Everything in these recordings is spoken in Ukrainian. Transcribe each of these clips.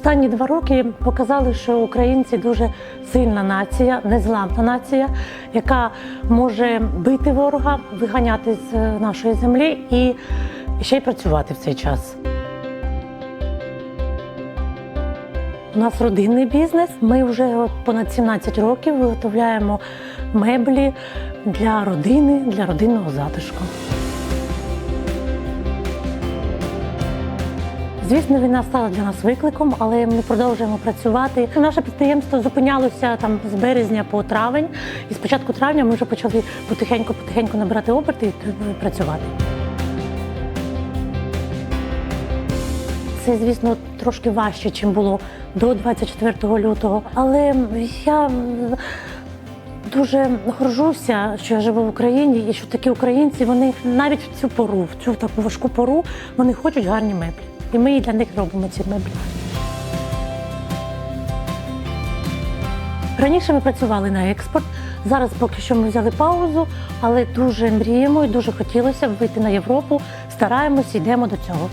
Останні два роки показали, що українці дуже сильна нація, незламна нація, яка може бити ворога, виганяти з е, нашої землі і ще й працювати в цей час. У нас родинний бізнес. Ми вже понад 17 років виготовляємо меблі для родини, для родинного затишку. Звісно, війна стала для нас викликом, але ми продовжуємо працювати. Наше підприємство зупинялося там з березня по травень, і з початку травня ми вже почали потихеньку-потихеньку набирати оберти і працювати. Це, звісно, трошки важче, ніж було до 24 лютого. Але я дуже горжуся, що я живу в Україні, і що такі українці вони навіть в цю пору, в цю таку важку пору, вони хочуть гарні меблі. І ми для них робимо ці меблі. Раніше ми працювали на експорт. Зараз поки що ми взяли паузу, але дуже мріємо і дуже хотілося б вийти на Європу. Стараємось, йдемо до цього.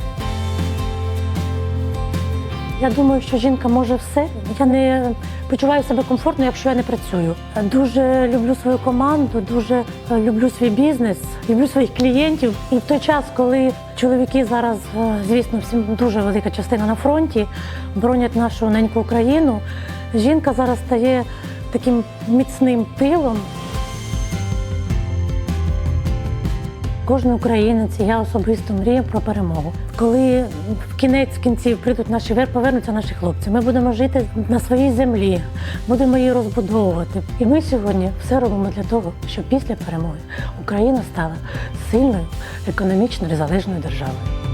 Я думаю, що жінка може все. Я не почуваю себе комфортно, якщо я не працюю. Дуже люблю свою команду, дуже е, люблю свій бізнес, люблю своїх клієнтів. І в той час, коли чоловіки зараз, е, звісно, всім дуже велика частина на фронті, боронять нашу неньку Україну, жінка зараз стає таким міцним тилом. Кожен українець, я особисто мрію про перемогу. Коли в кінець кінців прийдуть наші вер, повернуться наші хлопці. Ми будемо жити на своїй землі, будемо її розбудовувати. І ми сьогодні все робимо для того, щоб після перемоги Україна стала сильною, економічно незалежною державою.